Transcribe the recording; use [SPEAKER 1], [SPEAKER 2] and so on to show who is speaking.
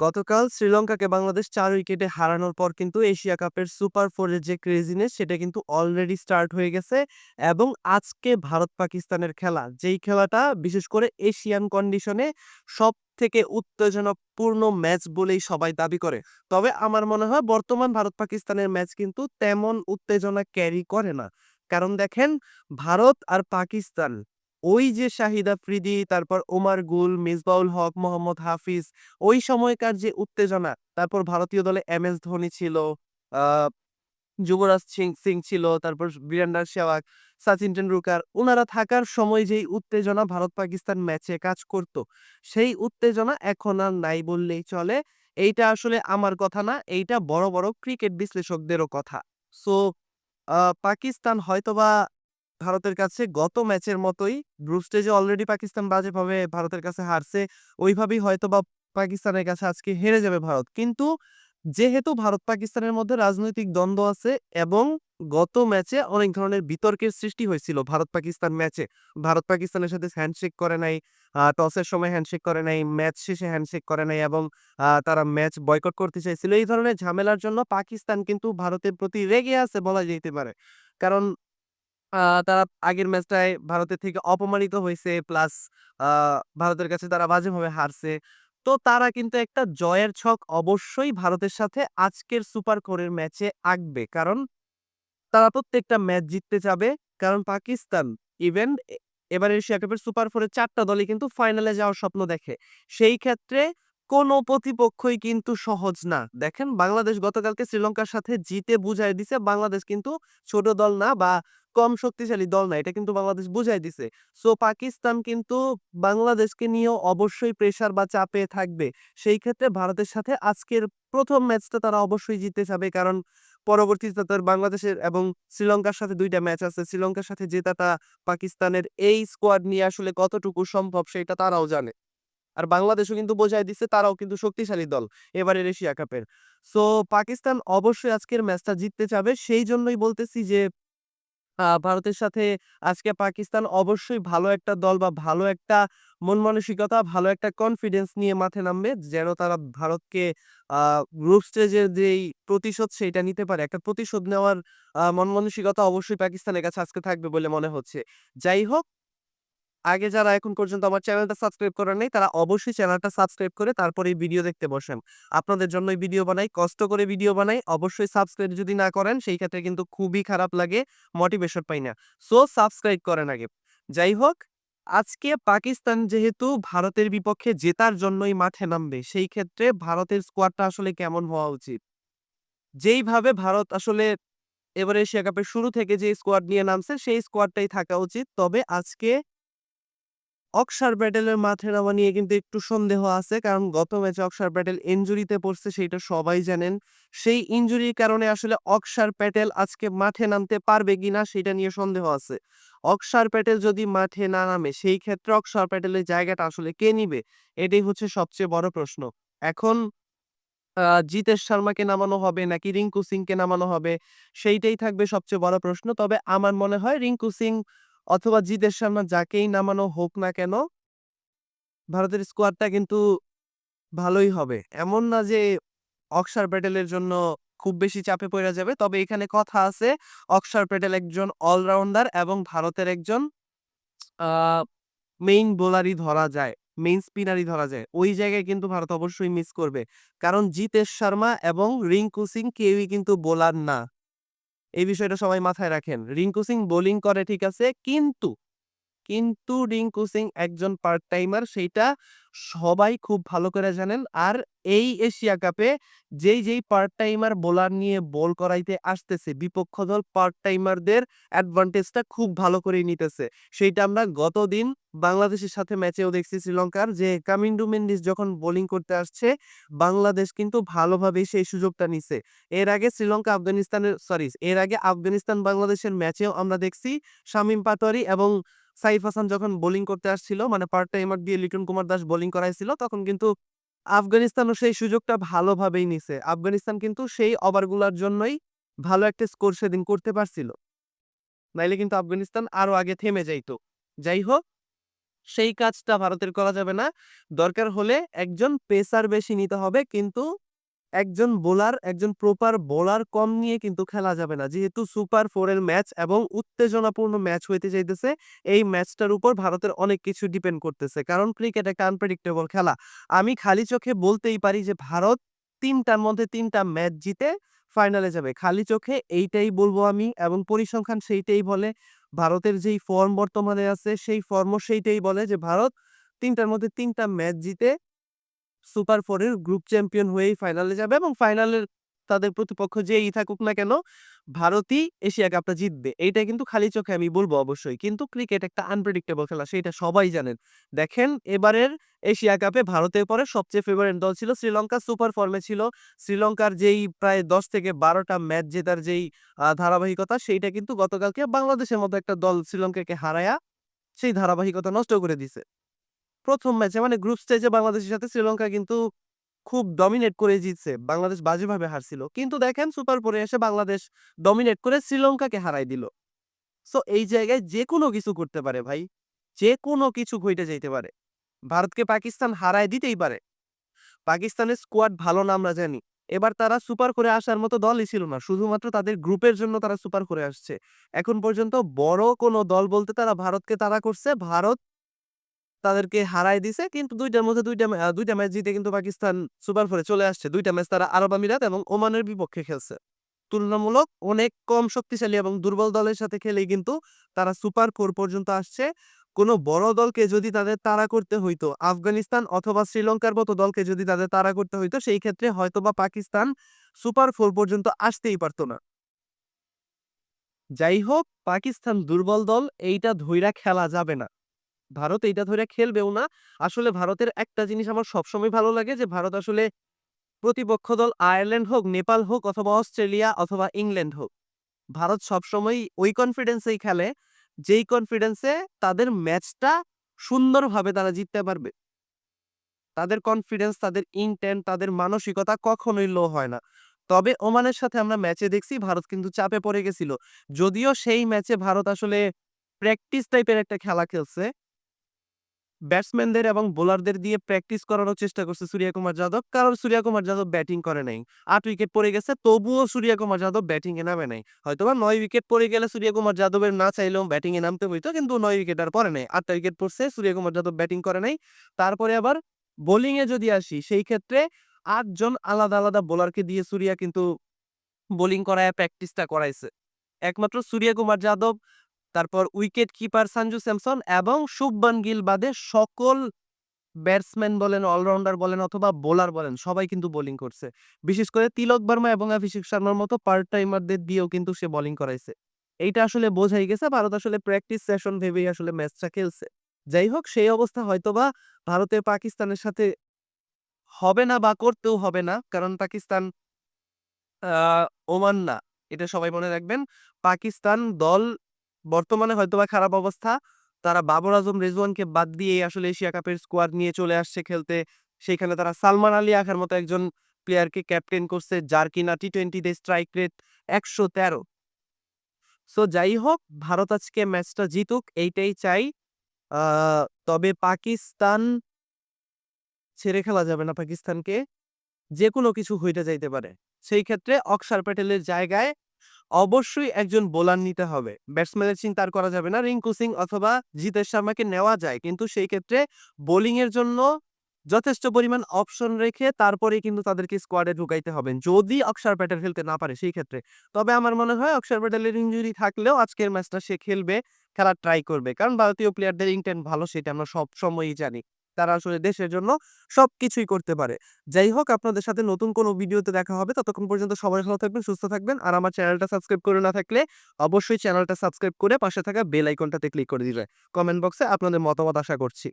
[SPEAKER 1] গতকাল শ্রীলঙ্কাকে বাংলাদেশ চার উইকেটে হারানোর পর কিন্তু এশিয়া কাপের সুপার ফোরের যে ক্রেজিনেস সেটা কিন্তু অলরেডি স্টার্ট হয়ে গেছে এবং আজকে ভারত-পাকিস্তানের খেলা, যেই খেলাটা বিশেষ করে এশিয়ান কন্ডিশনে সবথেকে উত্তেজনাপূর্ণ ম্যাচ বলেই সবাই দাবি করে। তবে আমার মনে হয় বর্তমান ভারত-পাকিস্তানের ম্যাচ কিন্তু তেমন উত্তেজনা ক্যারি করে না। কারণ দেখেন ভারত আর পাকিস্তান ওই যে শাহিদ আফ্রিদি, তারপর ওমার গুল, মিসবাউল হক, মোহাম্মদ হাফিজ ওই সময়কার যে উত্তেজনা, তারপর ভারতীয় দলে এম এস ধোনি ছিল, যুবরাজ সিং সিং ছিল, তারপর বীরেন্দ্র সেহবাগ, সচিন টেন্ডুলকার উনারা থাকার সময় যেই উত্তেজনা ভারত-পাকিস্তান ম্যাচে কাজ করত, সেই উত্তেজনা এখন আর নাই বললেই চলে। এইটা আসলে আমার কথা না, এইটা বড়, বড় ক্রিকেট বিশ্লেষকদেরও কথা। সো পাকিস্তান হয়তোবা ভারতের কাছে গত ম্যাচের মতোই গ্রুপ স্টেজে অলরেডি পাকিস্তান বাজেভাবে ভারতের কাছে হারছে। ওইভাবেই হয়তো বা পাকিস্তানের কাছে আজকে হেরে যাবে ভারত। কিন্তু যেহেতু ভারত-পাকিস্তানের মধ্যে রাজনৈতিক দ্বন্দ্ব আছে এবং গত ম্যাচে অনেক ধরনের বিতর্কের সৃষ্টি হয়েছিল ভারত-পাকিস্তান ম্যাচে। ভারত-পাকিস্তানের সাথে হ্যান্ডশেক করে নাই, টসের সময় হ্যান্ডশেক করে নাই, ম্যাচ শেষে হ্যান্ডশেক করে নাই এবং তারা ম্যাচ বয়কট করতে চাইছিল। এই ধরনের ঝামেলার জন্য পাকিস্তান কিন্তু ভারতের প্রতি রেগে আছে বলা যেতে পারে। কারণ তারা আগের ম্যাচটায় ভারতের থেকে অপমানিত হয়েছে, প্লাস ভারতের কাছে তারা বাজেভাবে হারছে। তো তারা কিন্তু একটা জয়ের ছক অবশ্যই ভারতের সাথে আজকের সুপার 4 এর ম্যাচে আঁকবে। কারণ তারা প্রত্যেকটা ম্যাচ জিততে চাবে। কারণ পাকিস্তান ইভেন এবার এশিয়া কাপের সুপার 4 এর ৪ দলই কিন্তু ফাইনালে যাওয়ার স্বপ্ন দেখে। সেই ক্ষেত্রে কোনো প্রতিপক্ষই কিন্তু সহজ না। দেখেন, বাংলাদেশ গতকালকে শ্রীলঙ্কার সাথে জিতে বুঝাই দিছে বাংলাদেশ কিন্তু ছোট দল না বা কম শক্তিশালী দল না। এটা কিন্তু বাংলাদেশ বুঝায় দিছে। সো, পাকিস্তান কিন্তু বাংলাদেশকে নিয়েও অবশ্যই প্রেশার বা চাপে থাকবে। সেই ক্ষেত্রে ভারতের সাথে আজকের প্রথম ম্যাচটা তারা অবশ্যই জিততে চাবে। কারণ পরবর্তীতে তাদের বাংলাদেশের এবং শ্রীলঙ্কার সাথে দুইটা ম্যাচ আছে। শ্রীলঙ্কার সাথে জেতাটা পাকিস্তানের এই স্কোয়াড নিয়ে আসলে কতটুকু সম্ভব সেটা তারাও জানে। আর বাংলাদেশও কিন্তু বোঝাই দিছে, তারাও কিন্তু শক্তিশালী দল এবারের এশিয়া কাপের। সো, পাকিস্তান অবশ্যই আজকের ম্যাচটা জিততে চাবে। সেইজন্যই বলতেছি যে ভারতের সাথে আজকে পাকিস্তান অবশ্যই ভালো একটা দল বা ভালো একটা মন মানসিকতা, ভালো একটা কনফিডেন্স নিয়ে মাঠে নামবে। যেন তারা ভারতকে গ্রুপ স্টেজের যেই প্রতিশোধ সেটা নিতে পারে। একটা প্রতিশোধ নেওয়ার মন মানসিকতা অবশ্যই পাকিস্তানের কাছে আজকে থাকবে বলে মনে হচ্ছে। যাই হোক আগে যারা এখন পর্যন্ত আমার চ্যানেলটা সাবস্ক্রাইব করেন নাই তারা অবশ্যই চ্যানেলটা সাবস্ক্রাইব করে তারপরে এই ভিডিও দেখতে বসেন। আপনাদের জন্যই ভিডিও বানাই, কষ্ট করে ভিডিও বানাই। অবশ্যই সাবস্ক্রাইব যদি না করেন সেই ক্ষেত্রে কিন্তু খুবই খারাপ লাগে, মোটিভেশন পাই না। সো সাবস্ক্রাইব করেন আগে। যাই হোক আজকে পাকিস্তান যেহেতু ভারতের বিপক্ষে জেতার জন্যই মাঠে নামবে, সেই ক্ষেত্রে ভারতের স্কোয়াডটা আসলে কেমন হওয়া উচিত? যেইভাবে ভারত আসলে এবারে এশিয়া কাপের শুরু থেকে যে স্কোয়াড নিয়ে নামছে সেই স্কোয়াডটাই থাকা উচিত। তবে আজকে অক্সার প্যাটেলের মাঠে নামা নিয়ে কিন্তু একটু সন্দেহ আছে। কারণ গত ম্যাচে অক্সার প্যাটেল ইনজুরিতে পড়ছে, সেইটা সবাই জানেন। সেই ইনজুরির কারণে আসলে অক্সার প্যাটেল আজকে মাঠে নামতে পারবে কিনা সেটা নিয়ে সন্দেহ আছে। অক্সার প্যাটেল যদি মাঠে না নামে, সেই ক্ষেত্রে অক্সার প্যাটেলের জায়গাটা আসলে কে নিবে? এটাই হচ্ছে সবচেয়ে বড় প্রশ্ন। এখন জিতেশ শর্মাকে নামানো হবে নাকি রিঙ্কু সিংকে নামানো হবে? সেইটাই থাকবে সবচেয়ে বড় প্রশ্ন। তবে আমার মনে হয় রিঙ্কু সিং অথবা জিতেশ শর্মা যাকেই নামানো হোক না কেন, ভারতের স্কোয়াডটা কিন্তু ভালোই হবে। এমন না যে অক্সার প্যাটেলের জন্য খুব বেশি চাপে পইড়া যাবে। তবে এখানে কথা আছে, অক্সার প্যাটেল একজন অলরাউন্ডার এবং ভারতের একজন মেইন বোলারই ধরা যায়। মেইন স্পিনারই ধরা যায়। ওই জায়গায় কিন্তু ভারত অবশ্যই মিস করবে। কারণ জিতেশ শর্মা এবং রিঙ্কু সিং কেউই কিন্তু বোলার না। এই বিষয়টা সবাই মাথায় রাখেন। রিঙ্কু সিং বোলিং করে ঠিক আছে কিন্তু, কিন্তু রিঙ্কু সিং একজন পার্ট টাইমার সেইটা সবাই খুব ভালো করে জানেন। আর এই এশিয়া কাপে যেই, যেই পার্ট টাইমার বোলার নিয়ে বল করাইতে আসতেছে বিপক্ষ দল পার্ট টাইমারদের অ্যাডভান্টেজটা খুব ভালো করেই নিতেছে। সেইটা আমরা গতদিন বাংলাদেশের সাথে ম্যাচেও দেখছি শ্রীলঙ্কার যে কামিন্ডু মেন্ডিস যখন বোলিং করতে আসছে বাংলাদেশ কিন্তু ভালোভাবেই সেই সুযোগটা নিছে। এর আগে শ্রীলঙ্কা আফগানিস্তানের সরি এর আগে আফগানিস্তান বাংলাদেশের ম্যাচেও আমরা দেখছি শামীম পাতোয়ারি এবং সাইফ হাসান যখন বোলিং করতে আসছিল মানে পার্ট টাইমার দিয়ে লিটন কুমার দাস বোলিং করাইছিল, তখন কিন্তু আফগানিস্তানও সেই সুযোগটা ভালোভাবেই নিছে। আফগানিস্তান কিন্তু সেই ওভারগুলার জন্যই ভালো একটা স্কোর সেদিন করতে পারছিল। নাইলে কিন্তু আফগানিস্তান আরও আগে থেমে যাইত। যাই হোক, সেই কাজটা ভারতের করা যাবে না। দরকার হলে একজন পেসার বেশি নিতে হবে, কিন্তু একজন বোলার, একজন প্রপার বোলার কম নিয়ে কিন্তু খেলা যাবে না। যেহেতু সুপার ফোরের ম্যাচ এবং উত্তেজনাপূর্ণ ম্যাচ হইতে যাইতেছে, এই ম্যাচটার উপর ভারতের অনেক কিছু ডিপেন্ড করতেছে। কারণ ক্রিকেট একটা আনপ্রেডিক্টেবল খেলা। আমি খালি চোখে বলতেই পারি যে ভারত তিনটার মধ্যে তিনটা ম্যাচ জিতে ফাইনালে যাবে। খালি চোখে এইটাই বলব আমি এবং পরিসংখ্যান সেইটাই বলে। ভারতের যেই ফর্ম বর্তমানে আছে সেই ফর্মও সেইটাই বলে যে ভারত ৩ টার মধ্যে তিনটা ম্যাচ জিতে সুপার 4 এর গ্রুপ চ্যাম্পিয়ন হয়েই ফাইনালে যাবে এবং ফাইনালের তাদের প্রতিপক্ষ যেই থাকুক না কেন, ভারতই এশিয়া কাপটা জিতবে। এইটা কিন্তু খালি চোখে আমি বলব অবশ্যই। কিন্তু ক্রিকেট একটা আনপ্রেডিক্টেবল খেলা সেইটা সবাই জানেন। দেখেন এবারের এশিয়া কাপে ভারতের পরে সবচেয়ে ফেভারিট দল ছিল শ্রীলঙ্কা সুপার ফর্মে ছিল। শ্রীলঙ্কার যেই প্রায় ১০ থেকে বারোটা ম্যাচ জেতার যেই ধারাবাহিকতা সেইটা কিন্তু গতকালকে বাংলাদেশের মতো একটা দল শ্রীলঙ্কাকে হারায়া সেই ধারাবাহিকতা নষ্ট করে দিছে। ১ম ম্যাচে মানে গ্রুপ স্টেজে বাংলাদেশের সাথে শ্রীলঙ্কা কিন্তু খুব ডমিনেট করে জিতছে। বাংলাদেশ বাজেভাবে হারছিল। কিন্তু দেখেন সুপার 4 এ এসে বাংলাদেশ ডমিনেট করে শ্রীলঙ্কাকে হারায় দিল। সো এই জায়গায় যেকোনো কিছু করতে পারে ভাই। যেকোনো কিছু ঘইটে যাইতে পারে। ভারতকে পাকিস্তান হারায় দিতেই পারে। পাকিস্তানের স্কোয়াড ভালো না, আমরা জানি। এবার তারা সুপার করে আসার মতো দলই ছিল না। শুধুমাত্র তাদের গ্রুপের জন্য তারা সুপার করে আসছে। এখন পর্যন্ত বড় কোনো দল বলতে তারা ভারতকে তাড়া করছে। ভারত তাদেরকে হারায় দিছে। কিন্তু দুইটার মধ্যে ২ টা ম্যা ২ টা ম্যাচ জিতে কিন্তু পাকিস্তান সুপার ফোরে চলে আসছে। দুইটা ম্যাচ তারা আরব আমিরাত এবং ওমানের বিপক্ষে খেলছে। তুলনামূলক অনেক কম শক্তিশালী এবং দুর্বল দলের সাথে খেলেই কিন্তু তারা সুপার ফোর পর্যন্ত আসছে। কোনো বড় দলকে যদি তাদের তাড়া করতে হইতো, আফগানিস্তান অথবা শ্রীলঙ্কার মতো দলকে যদি তাদের তাড়া করতে হইতো, সেই ক্ষেত্রে হয়তোবা পাকিস্তান সুপার ফোর পর্যন্ত আসতেই পারত না। যাই হোক, পাকিস্তান দুর্বল দল এইটা ধইরা খেলা যাবে না। ভারত এইটা ধরে খেলবেও না। আসলে ভারতের একটা জিনিস আমার সবসময় ভালো লাগে যে ভারত আসলে প্রতিপক্ষ দল আয়ারল্যান্ড হোক, নেপাল হোক অথবা অস্ট্রেলিয়া অথবা ইংল্যান্ড হোক। ভারত সবসময় ওই কনফিডেন্সেই খেলে যেই কনফিডেন্সে তাদের ম্যাচটা সুন্দরভাবে তারা জিততে পারবে। তাদের কনফিডেন্স, তাদের ইনটেন্ট, তাদের মানসিকতা কখনোই লো হয় না। তবে ওমানের সাথে আমরা ম্যাচে দেখছি ভারত কিন্তু চাপে পড়ে গেছিল। যদিও সেই ম্যাচে ভারত আসলে প্র্যাকটিস টাইপের একটা খেলা খেলছে। ব্যাটসম্যানদের এবং বোলারদের দিয়ে প্র্যাকটিস করানোর চেষ্টা করছে সূর্যকুমার যাদব। কারণ সূর্যকুমার যাদব ব্যাটিং করে নাই। আট উইকেট পড়ে গেছে তবুও সূর্যকুমার যাদব ব্যাটিং এ নামে নাই। হয়তোবা ৯ উইকেট পড়ে গেলে সূর্যকুমার যাদবের না চাইলেও ব্যাটিং এ নামতে হইতো কিন্তু নয় উইকেট আর পরে নাই। আটটা উইকেট পড়ছে সূর্যকুমার যাদব ব্যাটিং করে নাই। তারপরে আবার বোলিং এ যদি আসি সেই ক্ষেত্রে আটজন আলাদা, আলাদা বোলারকে দিয়ে সূর্যা কিন্তু বোলিং করায় প্র্যাকটিসটা করাইছে। একমাত্র সূর্যকুমার যাদব, তারপর উইকেট কিপার সঞ্জু স্যামসন এবং শুভমান গিল বাদে সকল ব্যাটসম্যান বলেন, অলরাউন্ডার বলেন অথবা বোলার বলেন সবাই কিন্তু বোলিং করছে। বিশেষ করে তিলক বর্মা এবং অভিষেক শর্মার মতো পার্ট টাইমারদের দিয়েও কিন্তু সে বোলিং করাইছে। এইটা আসলে বোঝাই গেছে ভারত আসলে প্র্যাকটিস সেশন ভেবেই আসলে ম্যাচটা খেলছে। যাই হোক সেই অবস্থা হয়তোবা ভারতে পাকিস্তানের সাথে হবে না বা করতেও হবে না। কারণ পাকিস্তান ওমান না। এটা সবাই মনে রাখবেন। পাকিস্তান দল বর্তমানে হয়তোবা খারাপ অবস্থা। তারা বাবর আজম, রেজওয়ানকে বাদ দিয়েই আসলে এশিয়া কাপের স্কোয়াড নিয়ে চলে আসছে খেলতে। সেইখানে তারা সালমান আলী আখার মতো একজন প্লেয়ারকে ক্যাপ্টেন করছে, যার কিনা টি-20 তে স্ট্রাইক রেট ১১৩ সো যাই হোক, ভারত আজকে ম্যাচটা জিতুক, এইটাই চাই। তবে পাকিস্তান ছেড়ে খেলা যাবে না পাকিস্তানকে। যেকোনো কিছু হইতে যাইতে পারে। সেই ক্ষেত্রে অক্সার প্যাটেলের জায়গায় অবশ্যই একজন বোলার নিতে হবে। ব্যাটসম্যানের চিন্তা করা যাবে না। রিঙ্কু সিং অথবা জিতেশ শর্মাকে নেওয়া যায়। কিন্তু সেই ক্ষেত্রে বোলিং এর জন্য যথেষ্ট পরিমাণ অপশন রেখে তারপরে কিন্তু তাদেরকে স্কোয়াডে ঢুকাইতে হবে। যদি অক্সার প্যাটেল খেলতে না পারে সেই ক্ষেত্রে। তবে আমার মনে হয় অক্সার প্যাটেলের ইনজুরি থাকলেও আজকের ম্যাচটা সে খেলবে, খেলার ট্রাই করবে। কারণ ভারতীয় প্লেয়ারদের ইনটেন্ট ভালো সেটা আমরা সবসময়ই জানি। তারা আসলে দেশের জন্য সব কিছুই করতে পারে। যাই হোক আপনাদের সাথে নতুন কোনো ভিডিওতে দেখা হবে। ততক্ষণ পর্যন্ত সবাই ভালো থাকবেন, সুস্থ থাকবেন। আর আমার চ্যানেলটা সাবস্ক্রাইব করে না থাকলে অবশ্যই চ্যানেলটা সাবস্ক্রাইব করে পাশে থাকা বেল আইকনটাতে ক্লিক করে দিবেন। কমেন্ট বক্সে আপনাদের মতামত আশা করছি।